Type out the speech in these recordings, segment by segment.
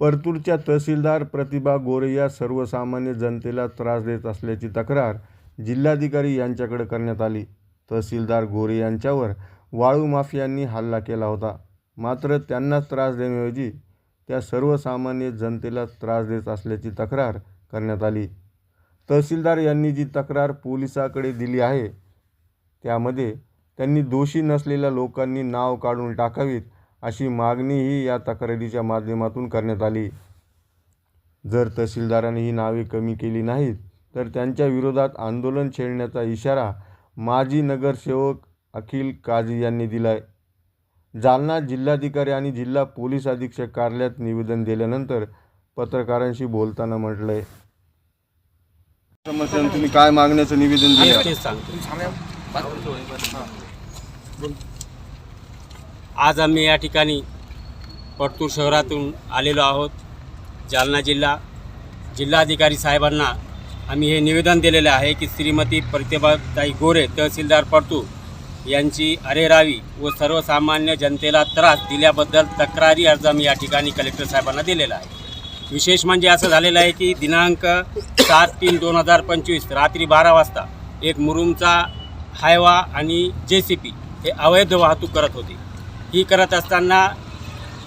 परतूरच्या तहसीलदार प्रतिभा गोरे या सर्वसामान्य जनतेला त्रास देत असल्याची तक्रार जिल्हाधिकारी यांच्याकडे करण्यात आली. तहसीलदार गोरे यांच्यावर वाळू माफियांनी हल्ला केला होता. मात्र त्यांना त्रास देण्याऐवजी त्या सर्वसामान्य जनतेला त्रास देत असल्याची तक्रार करण्यात आली. तहसीलदार यांनी जी तक्रार पोलिसाकडे दिली आहे त्यामध्ये त्यांनी दोषी नसलेल्या लोकांनी नाव काढून टाकावीत अशी मागणीही या तक्रारीच्या माध्यमातून करण्यात आली. जर तहसीलदारांनी ही नावे कमी केली नाहीत तर त्यांच्या विरोधात आंदोलन छेडण्याचा इशारा माजी नगरसेवक अखिल काझी यांनी दिलाय. जालना जिल्हाधिकारी आणि जिल्हा पोलीस अधीक्षक कार्यालयात निवेदन दिल्यानंतर पत्रकारांशी बोलताना म्हटलंय. समस्या तुम्ही काय मागण्याचं निवेदन दिलं? आज आम्ही या ठिकाणी परतूर शहरातून आलेलो आहोत. जालना जिल्हा जिल्हाधिकारी साहेबांना आम्ही हे निवेदन दिलेले आहे की श्रीमती प्रतिभाताई गोरे तहसीलदार परतूर यांची अरेरावी व सर्वसामान्य जनतेला त्रास दिल्याबद्दल तक्रारी अर्ज आम्ही या ठिकाणी कलेक्टर साहेबांना दिलेला आहे. विशेष म्हणजे असं झालेलं आहे की दिनांक सात तीन दोन हजार पंचवीस रात्री बारा वाजता एक मुरुमचा हायवा आणि जे सी पी हे अवैध वाहतूक करत होते. ही करत असताना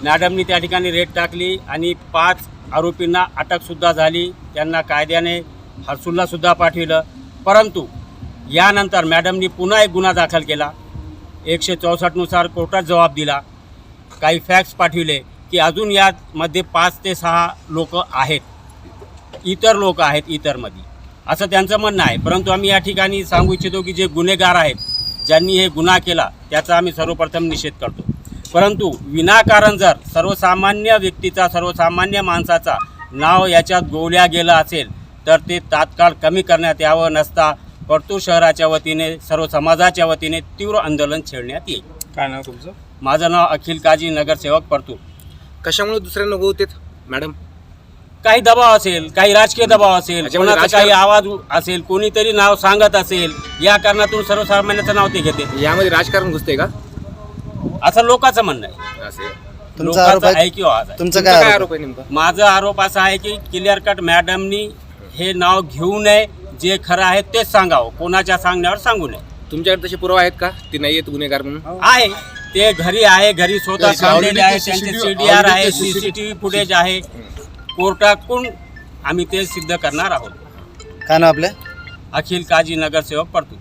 मॅडमनी त्या ठिकाणी रेट टाकली आणि पाच आरोपींना अटकसुद्धा झाली. त्यांना कायद्याने हर्सुल्लासुद्धा पाठविलं. परंतु यानंतर मॅडमनी पुन्हा एक गुन्हा दाखल केला. एकशे चौसष्टनुसार कोर्टात जबाब दिला. काही फॅक्ट्स पाठविले की अजून यामध्ये पाच ते सहा लोक आहेत. इतर लोक आहेत इतरमध्ये. असं त्यांचं म्हणणं आहे. परंतु आम्ही या ठिकाणी सांगू इच्छितो की जे गुन्हेगार आहेत ज्यांनी हे गुन्हा केला त्याचा आम्ही सर्वप्रथम निषेध करतो. परंतु विनाकारण जर सर्वसामान्य व्यक्तीचा सर्वसामान्य माणसाचा नाव याच्यात गोवल्या गेलं असेल तर ते तात्काळ कमी करण्यात यावं नसता. परतूर शहराच्या वतीने सर्व समाजाच्या वतीने तीव्र आंदोलन छेडण्यात येईल. काय नाव तुमचं? माझं नाव अखिल काजी नगरसेवक परतूर कशामुळे दुसऱ्या नको होते मॅडम? काही दबाव असेल काही राजकीय दबाव असेल याच्यामध्ये कोणाचा राजकारण- काही आवाज असेल कोणीतरी नाव सांगत असेल या कारणातून सर्वसामान्याचं नाव ते घेते. यामध्ये राजकारण घुसते का? असं लोकांचं म्हणणं आहे. असे तुमचा आरोप लोकांचा आहे ऐकीव आवाज आहे तुमचा तुमचा काय काय आरोप आरोप आहे नेमका? माझा आरोप असा आहे की क्लिअर कट मॅडमनी हे नाव घेऊ नये जे खरं आहे तेच सांगावं. कोणाच्या सांगण्यावर सांगू नये. तुमच्याकडे तसे पुरावा आहेत का? ते नाही आहेत गुन्हेगार म्हणून? आहे. ते घरी आहे घरी स्वतः सांगलेले आहे. त्यांचे सीडीआर आहे सीसीटीव्ही फुटेज आहे. कोर्टाकडून आम्ही ते सिद्ध करणार आहोत. काय नाव आपलं? अखिल काजी नगरसेवक परतूर.